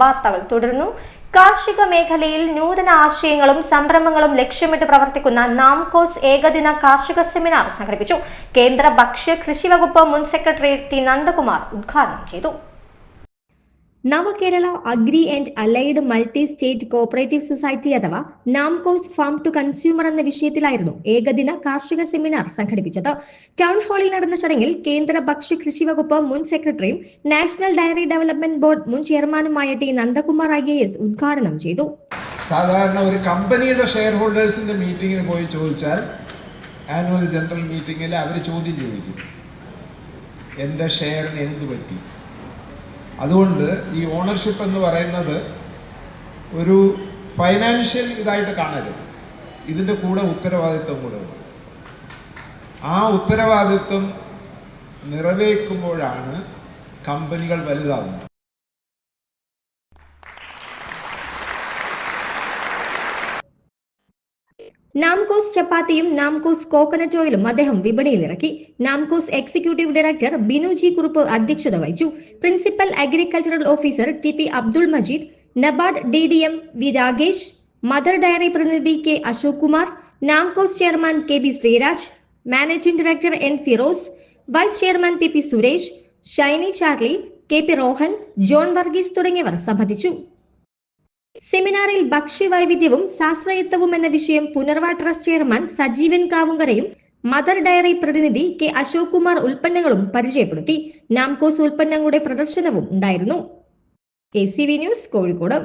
വാർത്തകൾ തുടരുന്നു. കാർഷിക മേഖലയിൽ നൂതന ആശയങ്ങളും സംരംഭങ്ങളും ലക്ഷ്യമിട്ട് പ്രവർത്തിക്കുന്ന നാംകോസ് ഏകദിന കാർഷിക സെമിനാർ സംഘടിപ്പിച്ചു. കേന്ദ്ര ഭക്ഷ്യ കൃഷി വകുപ്പ് മുൻ സെക്രട്ടറി ടി നന്ദകുമാർ ഉദ്ഘാടനം ചെയ്തു. Navakerala agri and allied multi state cooperative society അഥവാ നാംകോസ് ഫാം ടു കൺസ്യൂമർ എന്ന വിഷയത്തിലായിരുന്നു ഏകദിന കാർഷിക സെമിനാർ സംഘടിപ്പിച്ചത്. ടൗൺ ഹാളിൽ നടന്ന ചടങ്ങിൽ കേന്ദ്ര ഭക്ഷ്യ കൃഷി വകുപ്പ് മുൻ സെക്രട്ടറിയും നാഷണൽ ഡയറി ഡെവലപ്മെന്റ് ബോർഡ് മുൻ ചെയർമാനുമായ T Nandakumar I A S ഉദ്ഘാടനം ചെയ്തു. സാധാരണ ഒരു കമ്പനിയുടെ ഷെയർ ഹോൾഡേഴ്സിന്റെ മീറ്റിംഗിന് പോയി ചോദിച്ചാൽ ആനുവൽ ജനറൽ മീറ്റിംഗിൽ അവർ ചോദ്യം ചോദിക്കും. എന്റെ ഷെയറിന് എന്ത് പറ്റി? അതുകൊണ്ട് ഈ ഓണർഷിപ്പ് എന്ന് പറയുന്നത് ഒരു ഫൈനാൻഷ്യൽ ഇതായിട്ട് കാണരുത്. ഇതിന്റെ കൂടെ ഉത്തരവാദിത്വം കൂടെ ആ ഉത്തരവാദിത്വം നിറവേക്കുമ്പോഴാണ് കമ്പനികൾ വലുതാകുന്നത് നാംകോസ് ചപ്പാത്തിയും നാംകോസ് കോക്കനട്ട് ഓയിലും അദ്ദേഹം വിപണിയിൽ ഇറക്കി. നാംകോസ് എക്സിക്യൂട്ടീവ് ഡയറക്ടർ ബിനുജി കുറുപ്പ് അധ്യക്ഷത വഹിച്ചു. Principal agricultural officer T P Abdul Majeed NABARD D D M V Ragesh Mother Dairy പ്രതിനിധി K Ashok Kumar Namcos chairman K B Sreeraj managing director N Firoz vice chairman P P Suresh Shiny Charlie K P Rohan John Varghese തുടങ്ങിയവർ സംബന്ധിച്ചു. സെമിനാറിൽ ഭക്ഷ്യവൈവിധ്യവും സാശ്രയത്വവും എന്ന വിഷയം Punarva trust chairman Sajeevan കാവുങ്കരയും mother diary പ്രതിനിധി കെ അശോക് കുമാർ ഉൽപ്പന്നങ്ങളും പരിചയപ്പെടുത്തി. നാംകോസ് ഉൽപ്പന്നങ്ങളുടെ പ്രദർശനവും ഉണ്ടായിരുന്നു. A C V news Kozhikode.